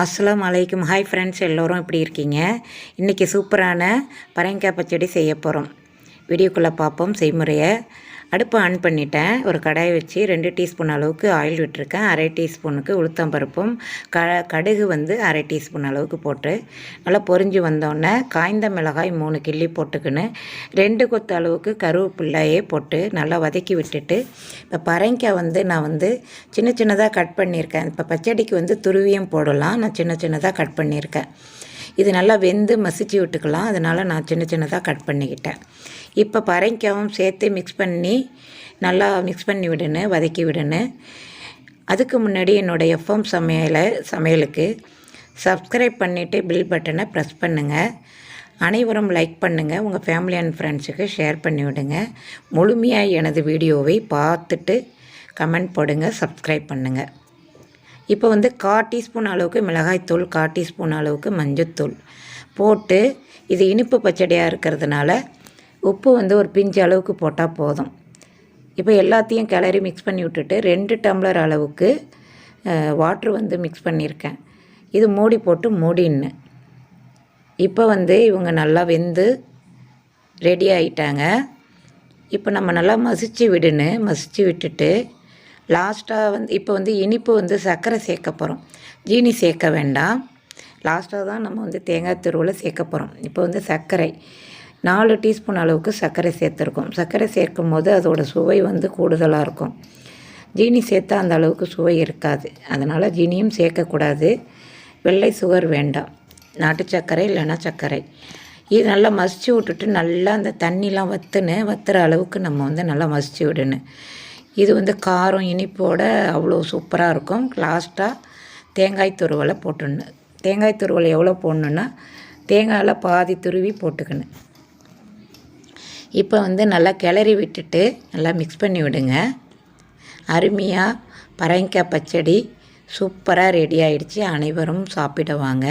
அஸ்லாம் அலைக்கும் hi friends எல்லோரும் எப்படி இருக்கீங்க? இன்றைக்கி சூப்பரான பரங்காய் பச்சடி செய்ய போகிறோம் வீடியோக்குள்ளே பார்ப்போம். செய்முறையை அடுப்பை ஆன் பண்ணிட்டேன். ஒரு கடாய் வச்சு ரெண்டு டீஸ்பூன் அளவுக்கு ஆயில் விட்டுருக்கேன். அரை டீஸ்பூனுக்கு உளுத்தம்பருப்பும் க கடுகு வந்து அரை டீஸ்பூன் அளவுக்கு போட்டு நல்லா பொறிஞ்சு வந்தோடனே காய்ந்த மிளகாய் மூணு கிள்ளி போட்டுக்கின்னு ரெண்டு கொத்து அளவுக்கு கருவேப்பிள்ளையே போட்டு நல்லா வதக்கி விட்டுட்டு இப்போ பரங்கிக்காய் வந்து நான் வந்து சின்ன சின்னதாக கட் பண்ணியிருக்கேன். இப்போ பச்சடிக்கு வந்து துருவியும் போடலாம். நான் சின்ன சின்னதாக கட் பண்ணியிருக்கேன். இது நல்லா வெந்து மசிச்சு விட்டுக்கலாம். அதனால் நான் சின்ன சின்னதாக கட் பண்ணிக்கிட்டேன். இப்போ பரங்கிக்காவும் சேர்த்து மிக்ஸ் பண்ணி நல்லா மிக்ஸ் பண்ணி விடணும் வதக்கி விடணும் அதுக்கு முன்னாடி என்னோடய எஃப்எம் சமையலை சமையலுக்கு சப்ஸ்கிரைப் பண்ணிவிட்டு பில் பட்டனை ப்ரெஸ் பண்ணுங்கள் அனைவரும் லைக் பண்ணுங்கள் உங்கள் ஃபேமிலி அண்ட் ஃப்ரெண்ட்ஸுக்கு ஷேர் பண்ணி விடுங்க. முழுமையாக எனது வீடியோவை பார்த்துட்டு கமெண்ட் போடுங்க சப்ஸ்கிரைப் பண்ணுங்கள் இப்போ வந்து கா டீஸ்பூன் அளவுக்கு மிளகாய்த்தூள் கா டீஸ்பூன் அளவுக்கு மஞ்சத்தூள் போட்டு இது இனிப்பு பச்சடியாக இருக்கிறதுனால உப்பு வந்து ஒரு பிஞ்சு அளவுக்கு போட்டால் போதும். இப்போ எல்லாத்தையும் கிளறி மிக்ஸ் பண்ணி விட்டுட்டு ரெண்டு டம்ளர் அளவுக்கு வாட்ரு வந்து மிக்ஸ் பண்ணியிருக்கேன். இது மூடி போட்டு மூடின்னு. இப்போ வந்து இவங்க நல்லா வெந்து ரெடி ஆகிட்டாங்க இப்போ நம்ம நல்லா மசிச்சு விடுன்னு மசிச்சு விட்டுட்டு லாஸ்ட்டாக வந்து இப்போ வந்து இனிப்பு வந்து சர்க்கரை சேர்க்க போகிறோம் ஜீனி சேர்க்க வேண்டாம். லாஸ்ட்டாக தான் நம்ம வந்து தேங்காய் துருவில் சேர்க்க போகிறோம் இப்போ வந்து சர்க்கரை. நாலு டீஸ்பூன் அளவுக்கு சர்க்கரை சேர்த்துருக்கோம். சர்க்கரை சேர்க்கும் போது அதோடய சுவை வந்து கூடுதலாக இருக்கும். ஜீனி சேர்த்தா அந்த அளவுக்கு சுவை இருக்காது. அதனால் ஜீனியும் சேர்க்கக்கூடாது. வெள்ளை சுகர் வேண்டாம். நாட்டு சர்க்கரை இல்லைன்னா சர்க்கரை. இது நல்லா மசிச்சு விட்டுட்டு நல்லா அந்த தண்ணிலாம் வற்றுன்னு வற்றுற அளவுக்கு நம்ம வந்து நல்லா மசிச்சு விடணும். இது வந்து காரம் இனிப்போட அவ்வளோ சூப்பராக இருக்கும். லாஸ்ட்டாக தேங்காய் துருவலை போட்டுடணும் தேங்காய் துருவலை எவ்வளோ போடணுன்னா தேங்காயில் பாதி துருவி போட்டுக்கணும். இப்போ வந்து நல்லா கிளறி விட்டுட்டு நல்லா மிக்ஸ் பண்ணி விடுங்க. அருமையாக பரங்கிக்காய் பச்சடி சூப்பராக ரெடி ஆகிடுச்சு அனைவரும் சாப்பிடுவாங்க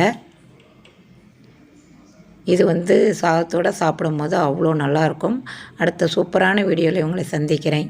இது வந்து சாதத்தோடு சாப்பிடும்போது அவ்வளோ நல்லாயிருக்கும் அடுத்த சூப்பரான வீடியோவில் உங்களை சந்திக்கிறேன்.